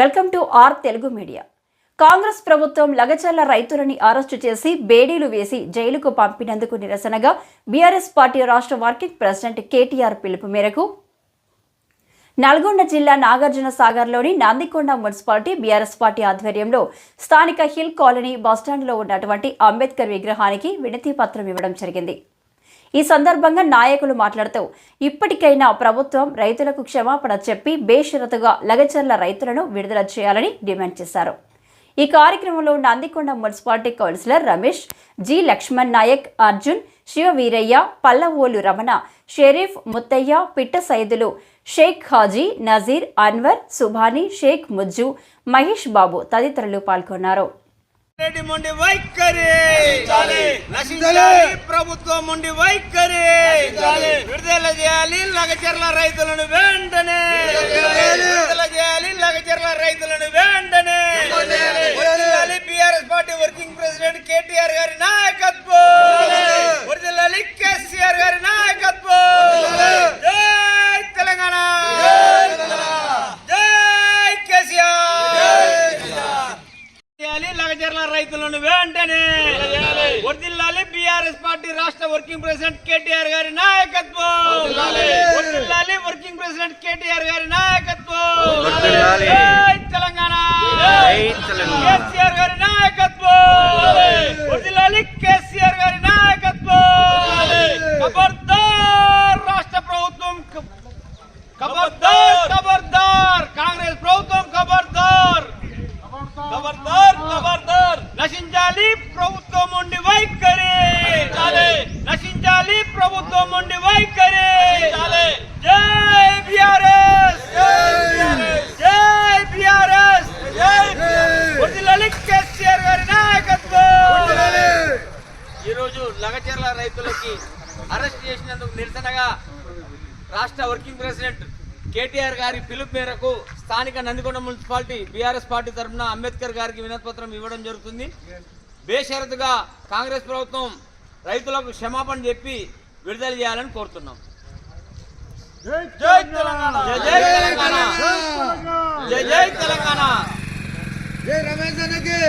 Welcome to R Telugu media. Congress ప్రభుత్వం లగచర్ల రైతులని arrest చేసి బేడీలు వేసి జైలుకు పంపినందుకు నిరసనగా బీఆర్ఎస్ పార్టీ రాష్ట్ర వర్కింగ్ ప్రెసిడెంట్ కేటీఆర్ పిలుపు మేరకు నల్గొండ జిల్లా నాగార్జున సాగర్లోని నందికొండ మున్సిపాలిటీ బీఆర్ఎస్ పార్టీ ఆధ్వర్యంలో స్థానిక హిల్ కాలనీ బస్టాండ్లో ఉన్నటువంటి అంబేద్కర్ విగ్రహానికి వినతి పత్రం ఇవ్వడం జరిగింది. ఈ సందర్భంగా నాయకులు మాట్లాడుతూ ఇప్పటికైనా ప్రభుత్వం రైతులకు క్షమాపణ చెప్పి బేషరతుగా లగచర్ల రైతులను విడుదల చేయాలని డిమాండ్ చేశారు. ఈ కార్యక్రమంలో Nandikonda municipality councillor Ramesh G Lakshman Nayak Arjun Sivaveeraiah Pallavolu Ramana Sharif Muthaiah Pitta Saidulu Shaik Haji Nazir Anwar Subhani Sheikh Mujju Mahesh Babu తదితరులు పాల్గొన్నారు. రెడ్డి మొండి వైఖరి. నశించాలి. ప్రభుత్వం మొండి వైఖరి. విడుదల చేయాలి లగచర్ల రైతులను వెంటనే. విడుదల చేయాలి. లగచర్ల రైతులను వెంటనే. BRS party working president KTR గారి నాయకత్వం వర్ధిల్లాలి కేసీఆర్ గారి నాయకత్వం జై తెలంగాణ జై కేసీఆర్ చేయాలి లగచర్ల రైతులను వెంటనే వర్దిల్లాలి బీఆర్ఎస్ పార్టీ రాష్ట్ర వర్కింగ్ ప్రెసిడెంట్ కేటీఆర్ గారి నాయకత్వం వర్దిల్లాలి వర్కింగ్ ప్రెసిడెంట్ కేటీఆర్ గారి నాయకత్వం జై తెలంగాణ కేసీఆర్ గారి నాయకత్వం వర్దిల్లాలి కేసీఆర్ గారి నాయకత్వం ఖబర్దార్ రాష్ట్ర ప్రభుత్వం ఖబర్దార్ ఖబర్దార్ కాంగ్రెస్ ప్రభుత్వం ఖబర్దార్ ఖబర్దార్ ఖబర్దార్ నశించాలి ప్రభుత్వం ఉండి వైఖరి. నశించాలి. ప్రభుత్వం ఉండి వైఖరి. జై బిఆర్ఎస్. జై బిఆర్ఎస్. కేసీఆర్ గారి నాయకత్వం. ఈరోజు లగచర్ల రైతులకి అరెస్ట్ చేసినందుకు నిరసనగా రాష్ట్ర వర్కింగ్ ప్రెసిడెంట్ కేటీఆర్ గారి పిలుపు మేరకు స్థానిక నందికొండ మున్సిపాలిటీ బీఆర్ఎస్ పార్టీ తరఫున అంబేద్కర్ గారికి వినతిపత్రం ఇవ్వడం జరుగుతుంది. బేషరతుగా కాంగ్రెస్ ప్రభుత్వం రైతులకు క్షమాపణ చెప్పి విడుదల చేయాలని కోరుతున్నాం. జై తెలంగాణ! జై జై తెలంగాణ! జై జై తెలంగాణ! జై రమేష్ అన్నకి!